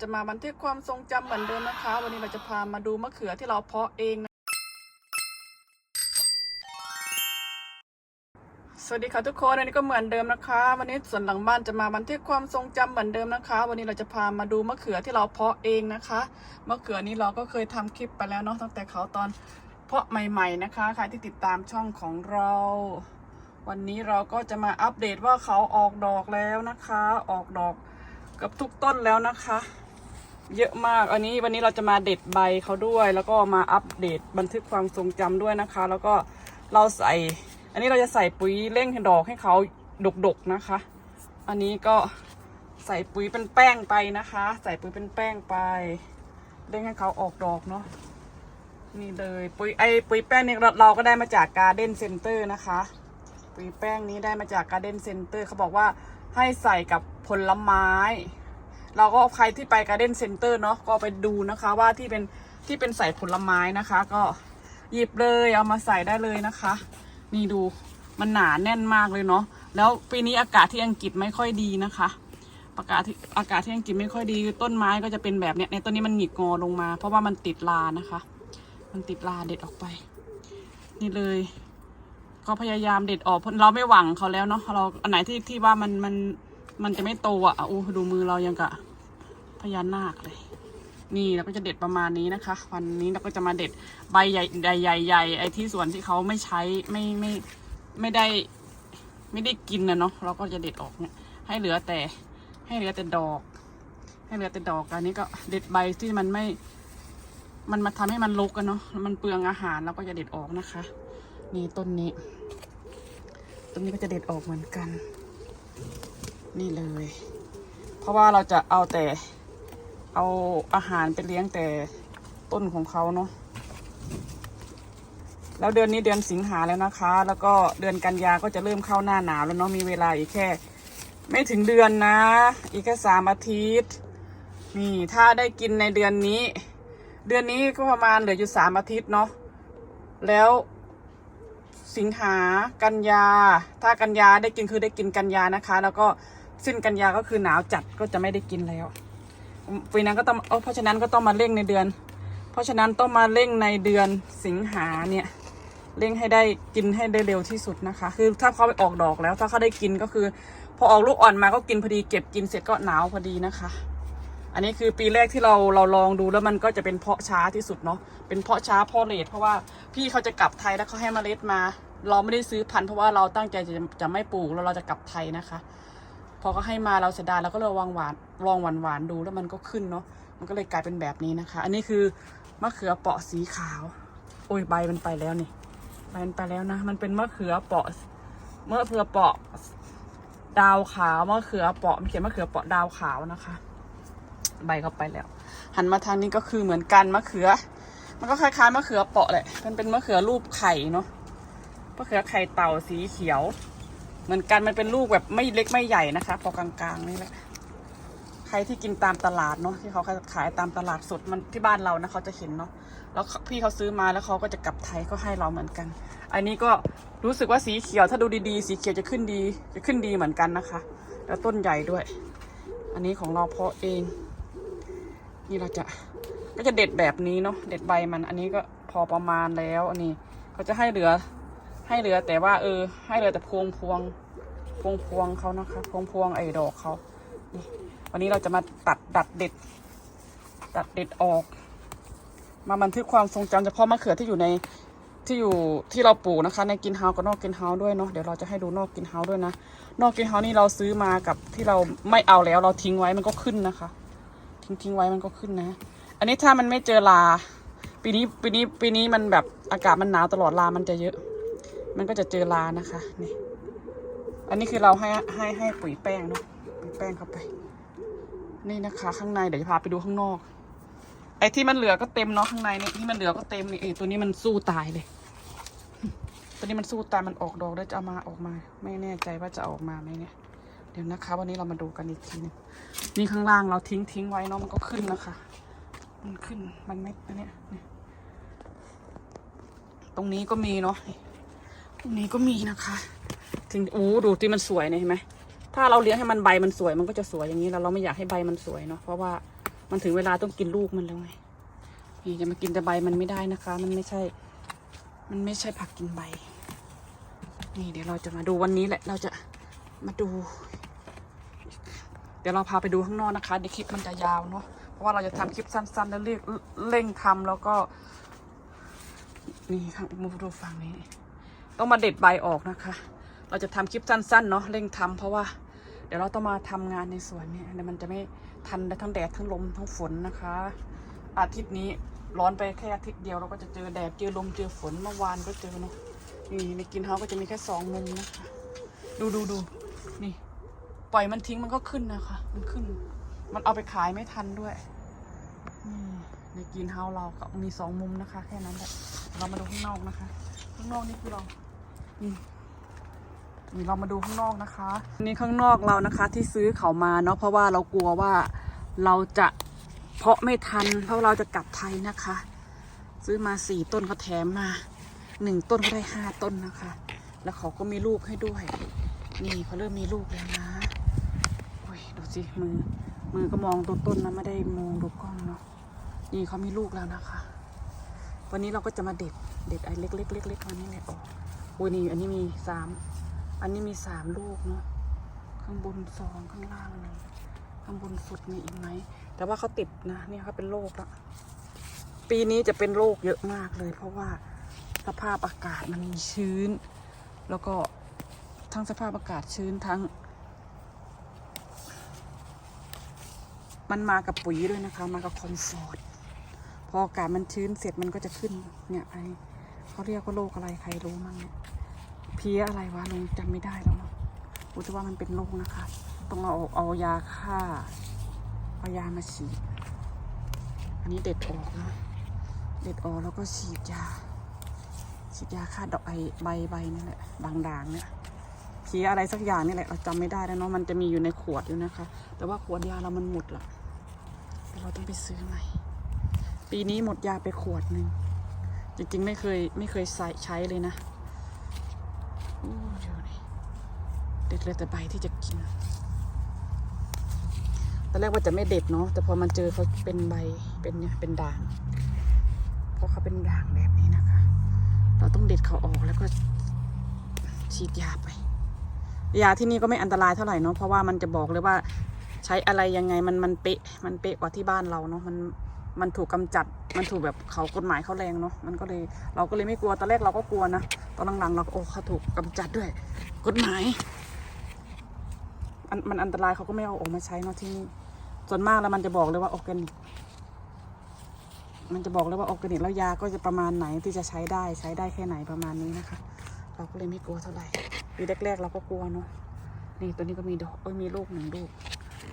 จะมาบันทึกความทรงจำเหมือนเดิมนะคะ วันนี้เราจะพามาดูมะเขือที่เราเพาะเองนะสวัสดีค่ะทุกคนวันนี้ก็เหมือนเดิมนะคะ วันนี้ส่วนหลังบ้านจะมาบันทึกความทรงจำเหมือนเดิมนะคะ วันนี้เราจะพามาดูมะเขือที่เราเพาะเองนะคะมะเขือนี้เราก็เคยทำคลิปไปแล้วเนาะตั้งแต่เขาตอนเพาะใหม่ ๆนะคะใครที่ติดตามช่องของเรา วันนี้เราก็จะมาอัปเดตว่าเขาออกดอกแล้วนะคะ ออกดอกกับทุกต้นแล้วนะคะ เยอะมาก อันนี้วันนี้เราจะมาเด็ดใบเขาด้วย แล้วก็มาอัปเดตบันทึกความทรงจำด้วยนะคะ แล้วก็เราใส่ อันนี้เราจะใส่ปุ๋ยเร่งดอกให้เขาดกๆนะคะ อันนี้ก็ใส่ปุ๋ยเป็นแป้งไปนะคะ ใส่ปุ๋ยเป็นแป้งไป เร่งให้เขาออกดอกเนาะ นี่เลยปุ๋ยไอปุ๋ยแป้งนี่เราเราก็ได้มาจากการ์เด้นเซ็นเตอร์นะคะ ปุ๋ยแป้งนี้ได้มาจากการ์เด้นเซ็นเตอร์เขาบอกว่าให้ใส่กับผลไม้ เราก็ใครที่ไปการ์เด้นเซ็นเตอร์เนาะก็ไปดูนะคะว่าที่เป็นที่เป็นใส่ผลไม้นะคะ ก็หยิบเลยเอามาใส่ได้เลยนะคะ นี่ดูมันหนาแน่นมากเลยเนาะแล้วปีนี้อากาศที่อังกฤษไม่ค่อยดีนะคะอากาศที่อากาศที่อังกฤษไม่ค่อยดีต้นไม้ก็จะเป็นแบบเนี้ยในต้นนี้มันหงิกงอลงมา เพราะว่ามันติดลานะคะ มันติดลาเด็ดออกไป นี่เลย ก็พยายามเด็ดออกเพราะเราไม่หวังเขาแล้วเนาะเราอันไหนที่ที่ว่ามันมัน มันจะไม่โตอะโอ้ดูมือเรายังกะพญานาคเลย นี่เราก็จะเด็ดประมาณนี้นะคะ วันนี้เราก็จะมาเด็ดใบใหญ่ใหญ่ใหญ่ใหญ่ไอ้ที่ส่วนที่เขาไม่ใช้ไม่ไม่ไม่ได้ไม่ได้กินนะเนาะเราก็จะเด็ดออกเนี่ยให้เหลือแต่ให้เหลือแต่ดอก ให้เหลือแต่ดอกอันนี้ก็เด็ดใบที่มันไม่ มันมาทำให้มันรกกันเนาะมันเปลืองอาหารเราก็จะเด็ดออกนะคะ นี่ต้นนี้ต้นนี้ก็จะเด็ดออกเหมือนกัน นี่เลย เพราะว่าเราจะเอาแต่เอาอาหารไปเลี้ยงแต่ต้นของเขาเนาะแล้วเดือนนี้เดือนสิงหาแล้วนะคะ แล้วก็เดือนกันยาก็จะเริ่มเข้าหน้าหนาวแล้วเนาะมีเวลาอีกแค่ ไม่ถึงเดือนนะ อีกแค่สามอาทิตย์นี่ถ้าได้กินในเดือนนี้ เดือนนี้ก็ประมาณเหลืออยู่สามอาทิตย์เนาะแล้วสิงหากันยา ถ้ากันยาได้กินคือได้กินกันยานะคะ แล้วก็ สิ้นกันยาก็คือหนาวจัดก็จะไม่ได้กินแล้วปีนั้นก็ต้องเอเพราะฉะนั้นก็ต้องมาเร่งในเดือน เพราะฉะนั้นต้องมาเร่งในเดือนสิงหาเนี่ยเร่งให้ได้กินให้ได้เร็วที่สุดนะคะ คือถ้าเขาไปออกดอกแล้ว ถ้าเขาได้กินก็คือ พอออกลูกอ่อนมาก็กินพอดีเก็บกินเสร็จก็หนาวพอดีนะคะ อันนี้คือปีแรกที่เราเราลองดูแล้วมันก็จะเป็นเพาะช้าที่สุดเนาะเป็นเพาะช้าเพาะเลดเพราะว่าพี่เขาจะกลับไทยแล้วเขาให้เมล็ดมา เราไม่ได้ซื้อพันธุ์เพราะว่าเราตั้งใจจะจะไม่ปลูกแล้วเราจะกลับไทยนะคะ พอเขาให้มาเราเสียดายเราก็เลยลองหวานลองหวานหวานดูแล้วมันก็ขึ้นเนาะมันก็เลยกลายเป็นแบบนี้นะคะ อันนี้คือมะเขือเปราะสีขาว โอ้ยใบมันไปแล้วนี่ใบมันไปแล้วนะ มันเป็นมะเขือเปราะมะเขือเปราะดาวขาวมะเขือเปราะมันเขียนมะเขือเปราะดาวขาวนะคะ ใบเขาไปแล้ว หันมาทางนี้ก็คือเหมือนกันมะเขือ มันก็คล้ายๆมะเขือเปราะแหละมันเป็นมะเขือรูปไข่เนาะมะเขือไข่เต่าสีเขียว เหมือนกันมันเป็นลูกแบบไม่เล็กไม่ใหญ่นะคะ พอกลางๆนี่แหละ ใครที่กินตามตลาดเนาะที่เขาขายตามตลาดสดมันที่บ้านเรานะเขาจะเห็นเนาะแล้วพี่เขาซื้อมาแล้วเขาก็จะกลับไทยก็ให้เราเหมือนกัน อันนี้ก็รู้สึกว่าสีเขียวถ้าดูดีๆ สีเขียวจะขึ้นดีจะขึ้นดีเหมือนกันนะคะ แล้วต้นใหญ่ด้วย อันนี้ของเราเพาะเอง นี่เราจะก็จะเด็ดแบบนี้เนาะเด็ดใบมัน อันนี้ก็พอประมาณแล้ว อันนี้เขาจะให้เหลือ ให้เหลือแต่ว่าเออ ให้เหลือแต่พวงพวงพวงพวงเขานะคะ พวงพวงไอ้ดอกเขานี่วันนี้เราจะมาตัดดัดเด็ด ตัดเด็ดออก มาบันทึกความทรงจำเฉพาะมะเขือที่อยู่ในที่อยู่ที่เราปลูกนะคะ ในกินเฮากับนอกกินเฮาด้วยเนาะเดี๋ยวเราจะให้ดูนอกกินเฮาด้วยนะนอกกินเฮานี่เราซื้อมากับที่เราไม่เอาแล้วเราทิ้งไว้มันก็ขึ้นนะคะ ทิ้งทิ้งไว้มันก็ขึ้นนะ อันนี้ถ้ามันไม่เจอลา ปีนี้ปีนี้ปีนี้มันแบบอากาศมันหนาวตลอดลามันจะเยอะ มันก็จะเจอลานะคะนี่อันนี้คือเราให้ให้ให้ปุ๋ยแป้งเนาะปุ๋ยแป้งเข้าไป นี่นะคะ ข้างในเดี๋ยวจะพาไปดูข้างนอก ไอ้ที่มันเหลือก็เต็มเนาะข้างในนี่ที่มันเหลือก็เต็มนี่เอตัวนี้มันสู้ตายเลย ตัวนี้มันสู้ตายมันออกดอกแล้วจะเอามาออกมา ไม่แน่ใจว่าจะออกมาไหมเนี่ยเดี๋ยวนะคะ วันนี้เรามาดูกันอีกทีหนึงนี่ข้างล่างเราทิ้งทิ้งไว้เนาะมันก็ขึ้นนะคะ มันขึ้นมันไม่อันเนี้ยเนี่ยตรงนี้ก็มีเนาะ ตรงนี้ก็มีนะคะ ถึงอู้ดูที่มันสวยเนี่ยเห็นไหมถ้าเราเลี้ยงให้มันใบมันสวยมันก็จะสวยอย่างนี้แล้วเราไม่อยากให้ใบมันสวยเนาะเพราะว่ามันถึงเวลาต้องกินลูกมันแล้วไงนี่จะมากินแต่ใบมันไม่ได้นะคะ มันไม่ใช่ มันไม่ใช่ผักกินใบ นี่เดี๋ยวเราจะมาดูวันนี้แหละ เราจะมาดู เดี๋ยวเราพาไปดูข้างนอกนะคะเดี๋ยวคลิปมันจะยาวเนาะเพราะว่าเราจะทำคลิปสั้นๆแล้วเร่งเร่งทำแล้วก็นี่ข้างมุมดูฝั่งนี้ ต้องมาเด็ดใบออกนะคะ เราจะทำคลิปสั้นๆเนาะเร่งทำเพราะว่า เดี๋ยวเราต้องมาทำงานในสวนเนี่ยเดี๋ยวมันจะไม่ทันได้ทั้งแดดทั้งลมทั้งฝนนะคะ อาทิตย์นี้ร้อนไปแค่อาทิตย์เดียวเราก็จะเจอแดดเจอลมเจอฝนเมื่อวานก็เจอเนาะนี่ในกินเฮาก็จะมีแค่สองมุมนะคะดูดูดูนี่ ปล่อยมันทิ้งมันก็ขึ้นนะคะ มันขึ้น มันเอาไปขายไม่ทันด้วยนี่ในกินเฮาเราก็มีสองมุมนะคะ แค่นั้นแหละเรามาดูข้างนอกนะคะ ข้างนอกนี่คือเรา นี่นี่เรามาดูข้างนอกนะคะ นี่ข้างนอกเรานะคะที่ซื้อเขามาเนาะเพราะว่าเรากลัวว่าเราจะเพาะไม่ทัน เพราะเราจะกลับไทยนะคะ ซื้อมาสี่ต้นเขาแถมมาหนึ่งต้นก็ได้ห้าต้นนะคะ แล้วเขาก็มีลูกให้ด้วย นี่เขาเริ่มมีลูกแล้วนะโอ้ยดูสิมือ มือก็มองตัวต้นนะไม่ได้มองดูกล้องเนาะนี่เขามีลูกแล้วนะคะ วันนี้เราก็จะมาเด็ดเด็ดไอ้เล็กๆเล็กๆวันนี้แหละออก อ้ยนี่อันนี้มีสามอันนี้มีสามลูกเนาะข้างบนสองข้างล่างหนึ่งข้างบนสุดมีอีกไหมแต่ว่าเขาติดนะเนี่ยเขาเป็นโรคละปีนี้จะเป็นโรคเยอะมากเลย เพราะว่าสภาพอากาศมันชื้น แล้วก็ทั้งสภาพอากาศชื้นทั้ง มันมากับปุ๋ยด้วยนะคะ มากับคอมฟอร์ตพออากาศมันชื้นเสร็จมันก็จะขึ้นเนี่ยไอ เขาเรียกว่าโรคอะไรใครรู้มั้งเนี่ยเพี้ยอะไรวะลุงจำไม่ได้แล้วเนาะรู้แต่ว่ามันเป็นโรคนะคะ ต้องเอาเอายาฆ่าเอายามาฉีด อันนี้เด็ดออกนะเด็ดออกแล้วก็ฉีดยา ฉีดยาฆ่าดอกไอใบใบนี่แหละด่างๆเนี่ยเพี้ยอะไรสักอย่างนี่แหละเราจำไม่ได้แล้วเนาะมันจะมีอยู่ในขวดอยู่นะคะ แต่ว่าขวดยาเรามันหมดละเดี๋ยวเราต้องไปซื้อใหม่ปีนี้หมดยาไปขวดหนึ่ง จริงๆ ไม่เคยไม่เคยใส่ใช้เลยนะอู้เดี๋ยวนี่เด็ดเลยแต่ใบที่จะกินตอนแรกว่าจะไม่เด็ดเนาะแต่พอมันเจอเขาเป็นใบเป็นเนี่ยเป็นด่าง เพราะเขาเป็นด่างแบบนี้นะคะ เราต้องเด็ดเขาออกแล้วก็ฉีดยาไป ยาที่นี่ก็ไม่อันตรายเท่าไหร่เนาะเพราะว่ามันจะบอกเลยว่าใช้อะไรยังไงมันมันเป๊ะมันเป๊ะกว่าที่บ้านเราเนาะมัน มันถูกกำจัด มันถูกแบบเขากฎหมายเขาแรงเนาะ มันก็เลยเราก็เลยไม่กลัว ตอนแรกเราก็กลัวนะ ตอนหลังๆเราโอ้เขาถูกกำจัดด้วย กฎหมายอันมันอันตรายเขาก็ไม่เอาออกมาใช้เนาะที่นี่ ส่วนมากแล้วมันจะบอกเลยว่าออร์แกนิก มันจะบอกเลยว่าออร์แกนิกแล้วยาก็จะประมาณไหนที่จะใช้ได้ใช้ได้แค่ไหนประมาณนี้นะคะ เราก็เลยไม่กลัวเท่าไหร่ปีแรกๆ เราก็กลัวเนาะ นี่ตัวนี้ก็มีดอกเอ้ยมีลูกหนึ่งลูก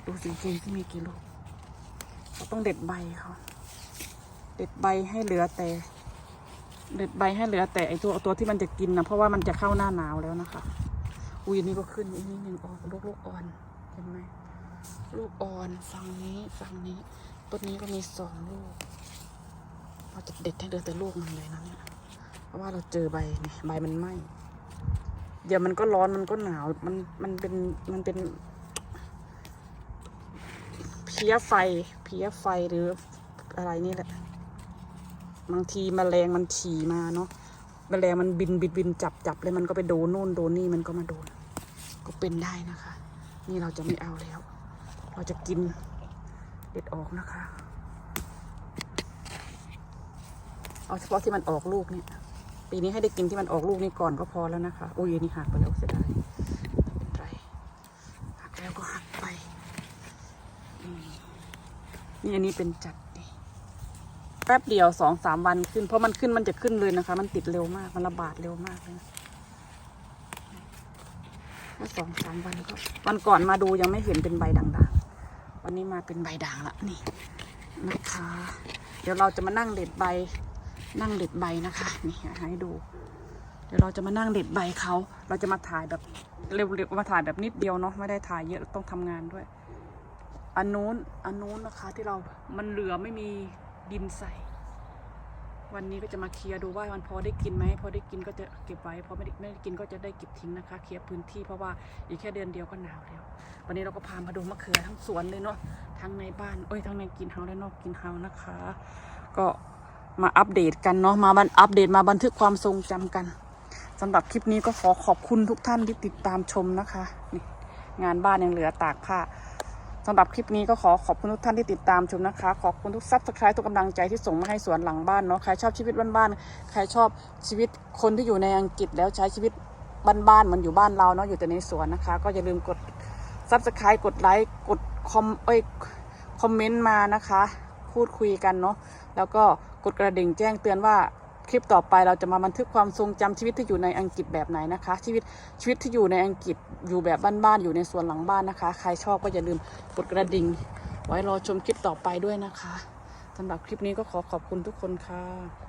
ดูสิจริงที่มีกี่ลูกเราต้องเด็ดใบเขา เด็ดใบให้เหลือแต่ เด็ดใบให้เหลือแต่ไอตัวตัวที่มันจะกินนะเพราะว่ามันจะเข้าหน้าหนาวแล้วนะคะ อุ้ยอันนี่ก็ขึ้นอีกนิดนึงออกลูกลูกอ่อนเห็นไหมลูกอ่อนฝั่งนี้ฝั่งนี้ต้นนี้ก็มีสองลูกเราจะเด็ดให้เหลือแต่ลูกมันเลยนะเนี่ยเพราะว่าเราเจอใบเนี่ยใบมันไหม้เดี๋ยวมันก็ร้อนมันก็หนาวมันมันเป็นมันเป็นเพี้ยไฟเพี้ยไฟหรืออะไรนี่แหละ บางทีมแมลงมันฉี่มาเนาะแมลงมันบินบินบินจับจับแล้วมันก็ไปโดนโน่นโดนนี่มันก็มาโดน ก็เป็นได้นะคะ นี่เราจะไม่เอาแล้ว เราจะกินเด็ดออกนะคะ เอาเฉพาะที่มันออกลูกเนี่ย ปีนี้ให้ได้กินที่มันออกลูกนี่ก่อนก็พอแล้วนะคะโอ้ยนี่หักไปแล้วเสียดายเป็นไรหักแล้วก็หักไปนี่อันนี้เป็นจัด แป๊บเดียวสองสามวันขึ้น เพราะมันขึ้นมันจะขึ้นเลยนะคะ มันติดเร็วมาก มันระบาดเร็วมากเลยนะสองสามวันก็วันก่อนมาดูยังไม่เห็นเป็นใบด่างๆ วันนี้มาเป็นใบด่างละนี่นะคะ เดี๋ยวเราจะมานั่งเด็ดใบ นั่งเด็ดใบนะคะนี่ให้ดู เดี๋ยวเราจะมานั่งเด็ดใบเขา เราจะมาถ่ายแบบเร็วๆมาถ่ายแบบนิดเดียวเนาะไม่ได้ถ่ายเยอะต้องทำงานด้วย อันนู้นอันนู้นนะคะที่เรา มันเหลือไม่มี ดินใส่ วันนี้ก็จะมาเคลียร์ดูว่ามันพอได้กินไหมพอได้กินก็จะเก็บไว้พอไม่ได้ไม่ได้กินก็จะได้เก็บทิ้งนะคะ เคลียร์พื้นที่เพราะว่าอีกแค่เดือนเดียวก็หนาวแล้ว วันนี้เราก็พามาดูมะเขือทั้งสวนเลยเนาะทั้งในบ้านเอ้ยทั้งในกินเฮาและนอกกินเฮานะคะ ก็มาอัปเดตกันเนาะมาบันอัปเดตมาบันทึกความทรงจำกันสำหรับคลิปนี้ก็ขอขอบคุณทุกท่านที่ติดตามชมนะคะนี่งานบ้านยังเหลือตากผ้า สำหรับคลิปนี้ก็ขอขอบคุณทุกท่านที่ติดตามชมนะคะ ขอบคุณทุกซับสไครต์ทุกกำลังใจที่ส่งมาให้สวนหลังบ้านเนาะใครชอบชีวิตบ้านๆใครชอบชีวิตคนที่อยู่ในอังกฤษแล้วใช้ชีวิตบ้านๆเหมือนอยู่บ้านเราเนาะอยู่แต่ในสวนนะคะ ก็อย่าลืมกดซับสไครต์กดไลค์กดคอมเอ้ยคอมเมนต์มานะคะ พูดคุยกันเนาะแล้วก็กดกระดิ่งแจ้งเตือนว่า คลิปต่อไปเราจะมาบันทึกความทรงจำชีวิตที่อยู่ในอังกฤษแบบไหนนะคะ ชีวิตชีวิตที่อยู่ในอังกฤษอยู่แบบบ้านๆอยู่ในสวนหลังบ้านนะคะ ใครชอบก็อย่าลืมกดกระดิ่ง ไว้รอชมคลิปต่อไปด้วยนะคะสำหรับคลิปนี้ก็ขอขอบคุณทุกคนค่ะ